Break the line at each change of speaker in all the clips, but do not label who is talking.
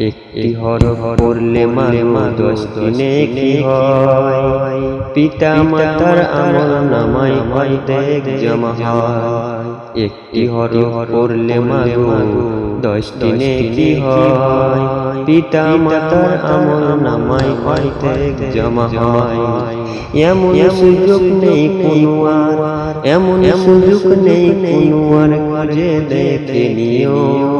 একটি হরফ পড়লে মা দশ দিনে কি হয়? পিতা মাতার আমল নামাই হয় দেখ জমা হয়? একটি হরফ পড়লে মা দশ দিনে কি হয়? পিতা মাতার আমল নামাই হয় দেখ জমা হয়? এমন সুযোগ নেই কোনো আর। এমন সুযোগ নেই কোনো আর। খুঁজে দেখে নিও।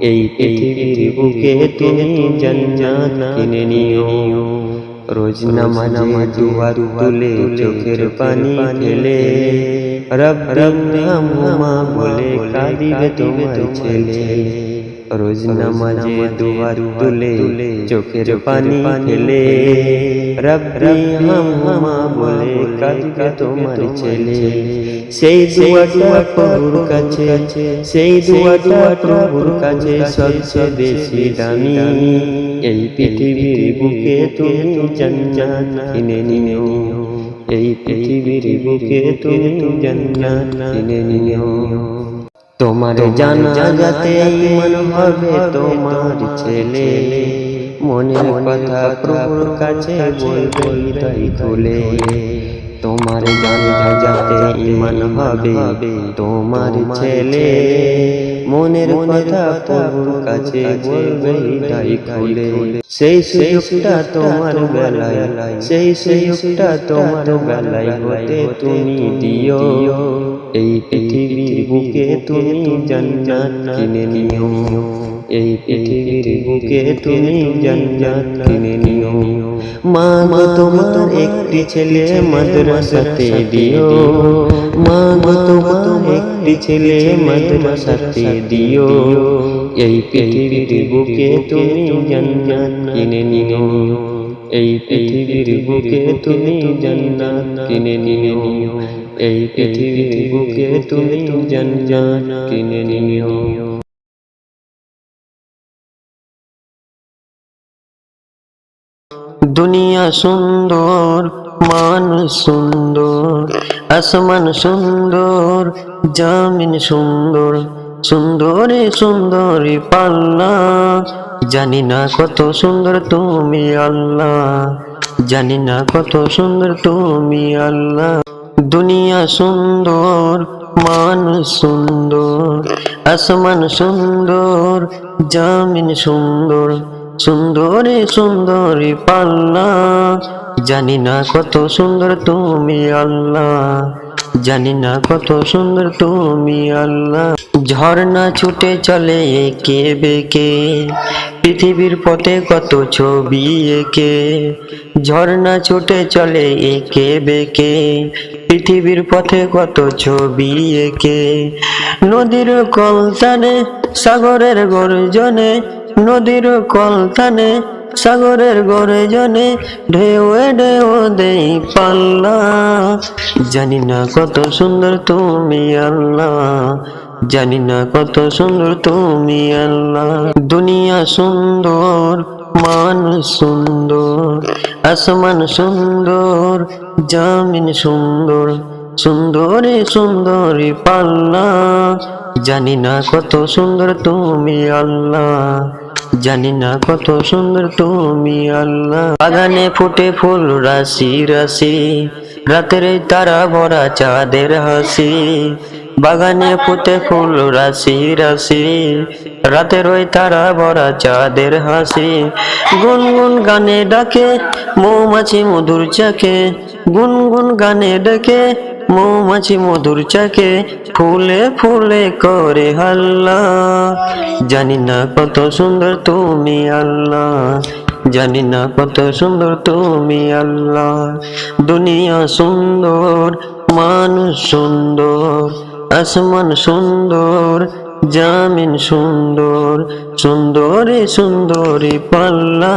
এই পৃথিবীর বুকে তুমি জান্নাত কিনে নিও। রোজ নামাজে দুহাত তুলে চোখের পানি ফেলে। রব রব মা বলে কাঁদিবে তোমার ছেলে। রোজ নামাজে দুহাত তুলে চোখের পানি ফেলে রব মা বলে কাঁদিবে তোমার ছেলে সেই দুয়াটা প্রভুর কাছে সেই দুয়াটা প্রভুর কাছে সবচেয়ে বেশি দামি এই পৃথিবীর বুকে তুমি জান্নাত কিনে নিও এই পৃথিবীর বুকে তুমি জান্নাত কিনে নিও তোমার জানা যাতে মন হবে তোমার ছেলে মনের কথা প্রভুর কাছে বলবে হৃদয় তুলে। তোমার জানা যাতে ইমান হবে তোমার ছেলে মনের কথা প্রভুর কাছে বলবে হৃদয় খুলে। সেই সুযোগটা তোমার বেলায় সেই সুযোগটা তোমার বেলায় হতে তুমি দিও। এই পৃথিবীর বুকে তুমি জান্নাত কিনে নিও। এই পৃথিবীর বুকে তুমি জান্নাত কিনে নিও। মা তোমার একটি ছেলে মাদ্রাসাতে দিও। মা একটি ছেলে মাদ্রাসাতে দিও। এই পৃথিবীর বুকে তুমি জান্নাত কিনে নিও। এই পৃথিবীর বুকে তুমি জান্নাত কিনে নিও। এই পৃথিবীর বুকে তুমি জান্নাত কিনে নিও। দুনিয়া সুন্দর মানুষ সুন্দর, আসমান সুন্দর, জামিন সুন্দর, সুন্দরে সুন্দরী পাল্লা। জানি না কত সুন্দর তুমি আল্লাহ, জানি না কত সুন্দর তুমি আল্লাহ। দুনিয়া সুন্দর মান সুন্দর, আসমান সুন্দর, জামিন সুন্দর, সুন্দরে সুন্দরী পাল্লা। জানি না কত সুন্দর তুমি আল্লাহ। জানি না কত সুন্দর তুমি আল্লাহ। ঝর্ণা ছুটে চলে একে বেকে, পৃথিবীর পথে কত ছবি একে। ঝর্ণা ছুটে চলে একে বেকে, পৃথিবীর পথে কত ছবি একে। নদীর কলতানে সাগরের গর্জনে, নদীর কলতানে সাগরের গর্জনে ঢেউ ঢেউ দেই পাল্লা। জানি না কত সুন্দর তুমি আল্লাহ, জানি না কত সুন্দর তুমি আল্লাহ। দুনিয়া সুন্দর, মানুষ সুন্দর, আসমান সুন্দর, জামিন সুন্দর, সুন্দরী সুন্দরী পাল্লা। জানি না কত সুন্দর তুমি আল্লাহ। জানি না কত সুন্দর তুমি আল্লাহ। বাগানে ফুটে ফুল, রাশি রাশি। রাতের তারা ভরা চাঁদের হাসি। বাগানে ফুটে ফুল, রাশি রাশি। রাতের ওই তারা ভরা চাঁদের হাসি। গুনগুন গানে ডাকে, মৌমাছি মধুর চাকে। গুনগুন গানে ডাকে মৌমাছি মধুর চাকে ফুলে ফুলে করে হাল্লা। জানি না কত সুন্দর তুমি আল্লাহ, জানি না কত সুন্দর তুমি আল্লাহ। দুনিয়া সুন্দর, মানুষ সুন্দর, আসমান সুন্দর, জামিন সুন্দর, সুন্দরী সুন্দরী পাল্লা।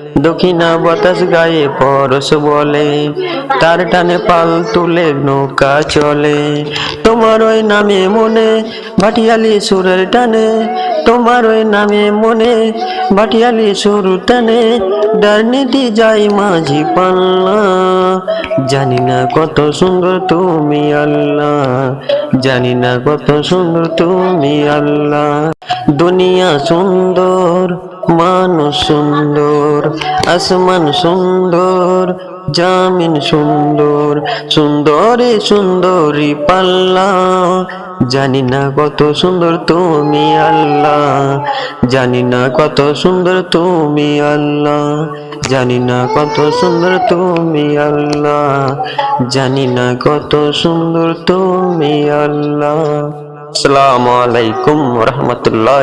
দক্ষিণা বাতাস গায়ে পরশ বলে, তার টানে পাল তুলে নৌকা চলে। তোমার ওই নামে মনে ভাটিয়ালি সুরের টানে, তোমার ওই নামে মনে ভাটিয়ালি সুর টানে। ডারনিটি যাই মাঝি পাল্লা, জানি না কত সুন্দর তুমি আল্লাহ, জানি না কত সুন্দর তুমি আল্লাহ। দুনিয়া সুন্দর মানুষ সুন্দর, আসমান সুন্দর, জামিন সুন্দর, সুন্দরী সুন্দরী পাল্লা। জানি না কত সুন্দর তুমি আল্লাহ, জানি না কত সুন্দর তুমি আল্লাহ, জানি না কত সুন্দর তুমি আল্লাহ, জানি না কত সুন্দর তুমি আল্লাহ। আসসালামু আলাইকুম রহমতুল্লাহ